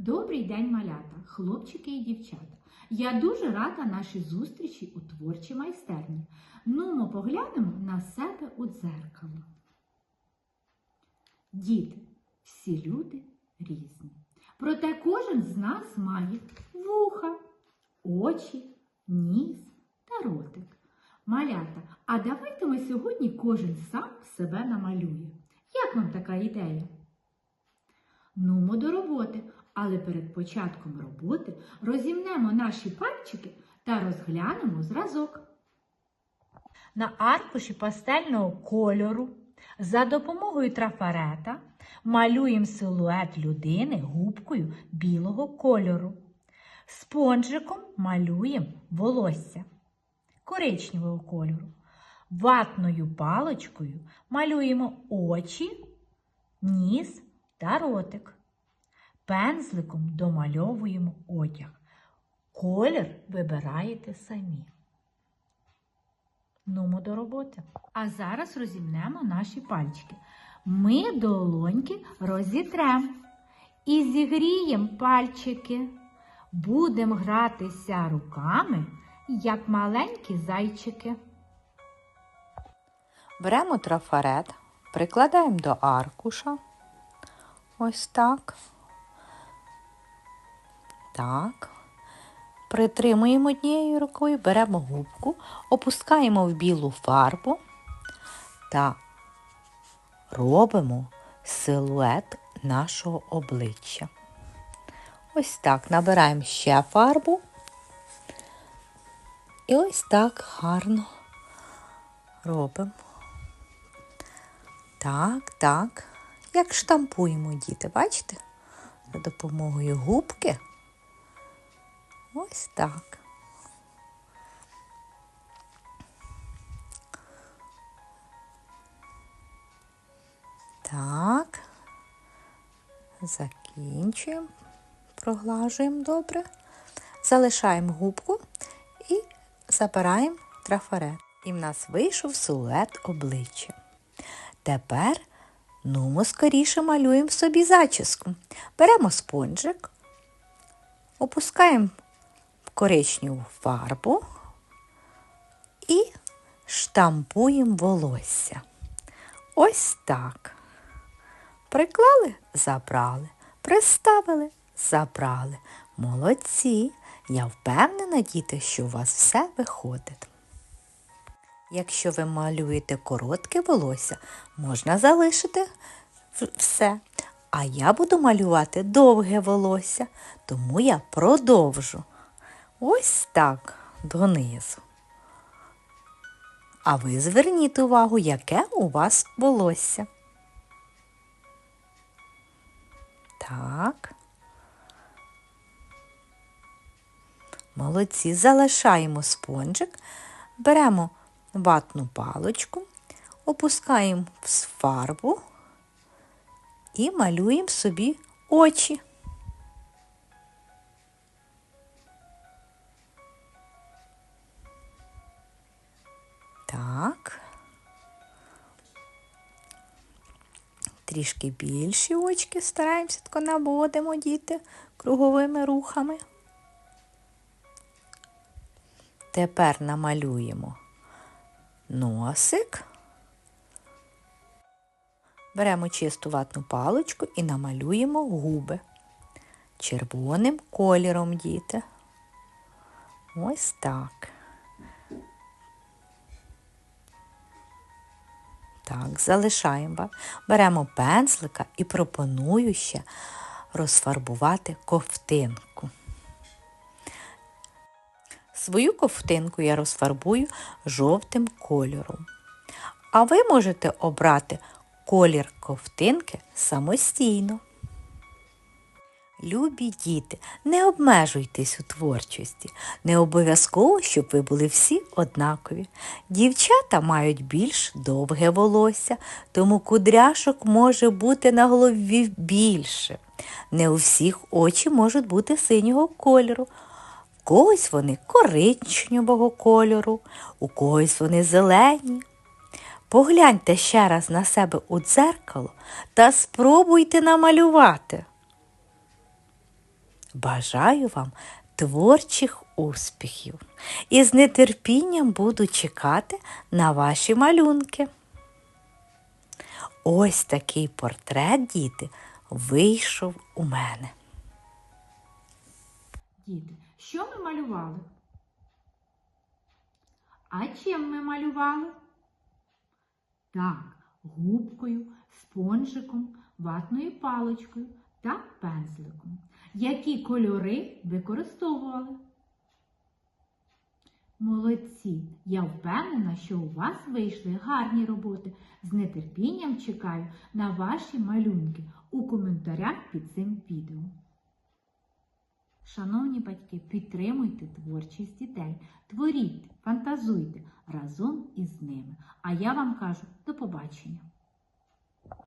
Добрий день, малята, хлопчики і дівчата. Я дуже рада нашій зустрічі у творчій майстерні. Ну, ми поглянемо на себе у дзеркало. Діти, всі люди різні. Проте кожен з нас має вуха, очі, ніс та ротик. Малята, а давайте ми сьогодні кожен сам себе намалює. Як вам така ідея? Нумо до роботи, але перед початком роботи розімнемо наші пальчики та розглянемо зразок. На аркуші пастельного кольору за допомогою трафарета малюємо силует людини губкою білого кольору. Спонжиком малюємо волосся коричневого кольору. Ватною паличкою малюємо очі, ніс та ротик. Пензликом домальовуємо одяг. Колір вибираєте самі. Нумо до роботи. А зараз розімнемо наші пальчики. Ми долоньки розітремо і зігріємо пальчики. Будемо гратися руками, як маленькі зайчики. Беремо трафарет, прикладаємо до аркуша. Ось так. Так. Притримуємо однією рукою, беремо губку, опускаємо в білу фарбу та робимо силует нашого обличчя. Ось так набираємо ще фарбу. І ось так гарно робимо. Так, так. Як штампуємо діти, бачите? За допомогою губки. Ось так. Так. Закінчуємо, проглажуємо добре. Залишаємо губку і забираємо трафарет. І в нас вийшов силует обличчя. Тепер ну ми скоріше малюємо собі зачіску. Беремо спонжик, опускаємо коричневу фарбу і штампуємо волосся. Ось так. Приклали, забрали, приставили, забрали. Молодці. Я впевнена, діти, що у вас все виходить. Якщо ви малюєте коротке волосся, можна залишити все. А я буду малювати довге волосся, тому я продовжу. Ось так донизу. А ви зверніть увагу, яке у вас волосся. Так. Молодці, залишаємо спонжик, беремо ватну паличку, опускаємо в фарбу і малюємо собі очі. Трішки більші очки стараємося тако наводимо діти круговими рухами. Тепер намалюємо носик. Беремо чисту ватну паличку і намалюємо губи червоним кольором, діти. Ось так. Так, залишаємо. Беремо пензлика і пропоную ще розфарбувати ковтинку. Свою ковтинку я розфарбую жовтим кольором. А ви можете обрати колір ковтинки самостійно. Любі діти, не обмежуйтесь у творчості. Не обов'язково, щоб ви були всі однакові. Дівчата мають більш довге волосся, тому кудряшок може бути на голові більше. Не у всіх очі можуть бути синього кольору. У когось вони коричневого кольору, у когось вони зелені. Погляньте ще раз на себе у дзеркало та спробуйте намалювати. Бажаю вам творчих успіхів і з нетерпінням буду чекати на ваші малюнки. Ось такий портрет, діти, вийшов у мене. Діти, що ми малювали? А чим ми малювали? Так, губкою, спонжиком, ватною паличкою та пензликом. Які кольори використовували? Молодці! Я впевнена, що у вас вийшли гарні роботи. З нетерпінням чекаю на ваші малюнки у коментарях під цим відео. Шановні батьки, підтримуйте творчість дітей, творіть, фантазуйте разом із ними. А я вам кажу до побачення!